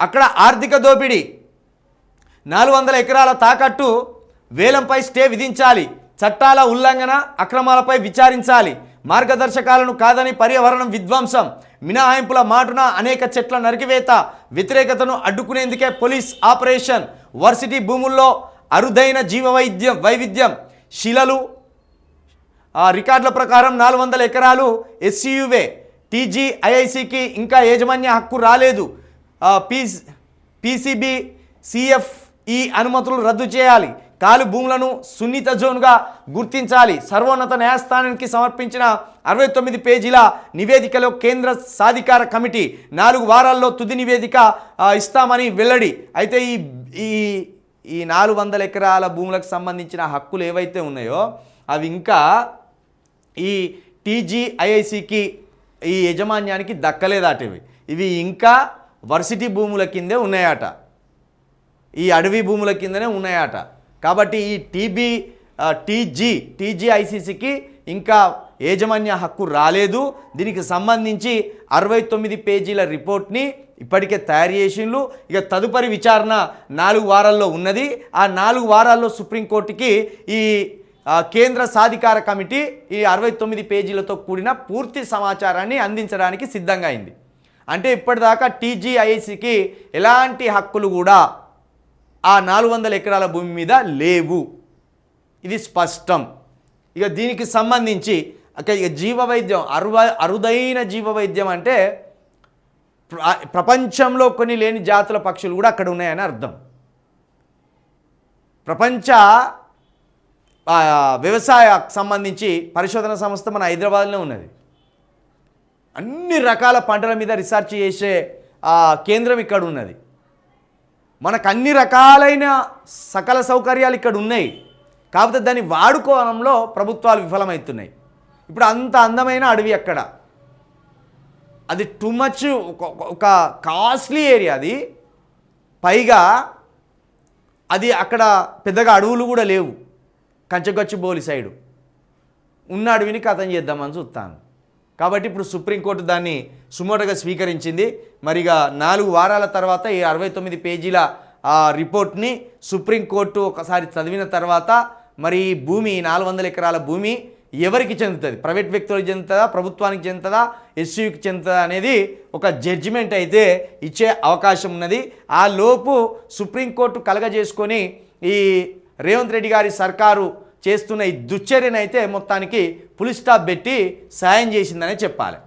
అక్కడ ఆర్థిక దోపిడీ. నాలుగు వందల ఎకరాల తాకట్టు వేలంపై స్టే విధించాలి. చట్టాల ఉల్లంఘన అక్రమాలపై విచారించాలి. మార్గదర్శకాలను కాదని పర్యావరణం విధ్వంసం. మినహాయింపుల మాటున అనేక చెట్ల నరికివేత వ్యతిరేకతను అడ్డుకునేందుకే పోలీస్ ఆపరేషన్. వర్సిటీ భూముల్లో అరుదైన జీవ వైద్యం వైవిధ్యం. శిలలు ఆ రికార్డుల ప్రకారం నాలుగు వందల ఎకరాలు ఎస్సీయువే టీజీ ఐఐసికి ఇంకా యాజమాన్య హక్కు రాలేదు. పీ పీసీబీ సిఎఫ్ఈ అనుమతులు రద్దు చేయాలి. కాలు భూములను సున్నిత జోన్గా గుర్తించాలి. సర్వోన్నత న్యాయస్థానానికి సమర్పించిన అరవై తొమ్మిది పేజీల నివేదికలో కేంద్ర సాధికార కమిటీ నాలుగు వారాల్లో తుది నివేదిక ఇస్తామని వెల్లడి. అయితే ఈ ఈ ఈ నాలుగు వందల ఎకరాల భూములకు సంబంధించిన హక్కులు ఏవైతే ఉన్నాయో అవి ఇంకా ఈ టీజీఐఐసికి ఈ యజమాన్యానికి దక్కలేదాటివి. ఇవి ఇంకా వర్సిటీ భూముల కిందే ఉన్నాయట. ఈ అడవి భూముల కిందనే ఉన్నాయట. కాబట్టి ఈ టీబీ టీజీ టీజీఐసీసీకి ఇంకా యాజమాన్య హక్కు రాలేదు. దీనికి సంబంధించి అరవై తొమ్మిది పేజీల రిపోర్ట్ని ఇప్పటికే తయారు చేసిండ్రు. ఇక తదుపరి విచారణ నాలుగు వారాల్లో ఉన్నది. ఆ నాలుగు వారాల్లో సుప్రీంకోర్టుకి ఈ కేంద్ర సాధికార కమిటీ ఈ అరవై తొమ్మిది పేజీలతో కూడిన పూర్తి సమాచారాన్ని అందించడానికి సిద్ధంగా అయింది. అంటే ఇప్పటిదాకా టీజీఐసికి ఎలాంటి హక్కులు కూడా ఆ నాలుగు వందల ఎకరాల భూమి మీద లేవు. ఇది స్పష్టం. ఇక దీనికి సంబంధించి ఇక ఇక జీవ వైద్యం అరువ అరుదైన జీవ వైద్యం అంటే ప్రపంచంలో కొన్ని లేని జాతుల పక్షులు కూడా అక్కడ ఉన్నాయని అర్థం. ప్రపంచ వ్యవసాయ సంబంధించి పరిశోధన సంస్థ మన హైదరాబాద్లో ఉన్నది. అన్ని రకాల పంటల మీద రీసెర్చ్ చేసే కేంద్రం ఇక్కడ ఉన్నది. మనకు అన్ని రకాలైన సకల సౌకర్యాలు ఇక్కడ ఉన్నాయి. కాకపోతే దాన్ని వాడుకోవడంలో ప్రభుత్వాలు విఫలమవుతున్నాయి. ఇప్పుడు అంత అందమైన అడవి అక్కడ అది టూ మచ్ ఒక కాస్ట్లీ ఏరియా అది. పైగా అది అక్కడ పెద్దగా అడవులు కూడా లేవు. Kancha Gachibowli side. ఉన్న అడవిని కథం చేద్దామని చూస్తాను. కాబట్టి ఇప్పుడు సుప్రీంకోర్టు దాన్ని సుమోటగా స్వీకరించింది. మరిగా నాలుగు వారాల తర్వాత ఈ అరవై తొమ్మిది పేజీల ఆ రిపోర్ట్ని సుప్రీంకోర్టు ఒకసారి చదివిన తర్వాత మరి ఈ భూమి నాలుగు వందల ఎకరాల భూమి ఎవరికి చెందుతుంది? ప్రైవేట్ వ్యక్తులకు చెందుతుందా? ప్రభుత్వానికి చెందుతుందా? ఎస్యూకి చెందుతుందా? అనేది ఒక జడ్జిమెంట్ అయితే ఇచ్చే అవకాశం ఉన్నది. ఆ లోపు సుప్రీంకోర్టు కలగజేసుకొని ఈ రేవంత్ రెడ్డి గారి సర్కారు చేస్తున్న ఈ దుశ్చర్యనైతే మొత్తానికి పులి స్టాప్ పెట్టి సాయం చేసిందనే చెప్పాలి.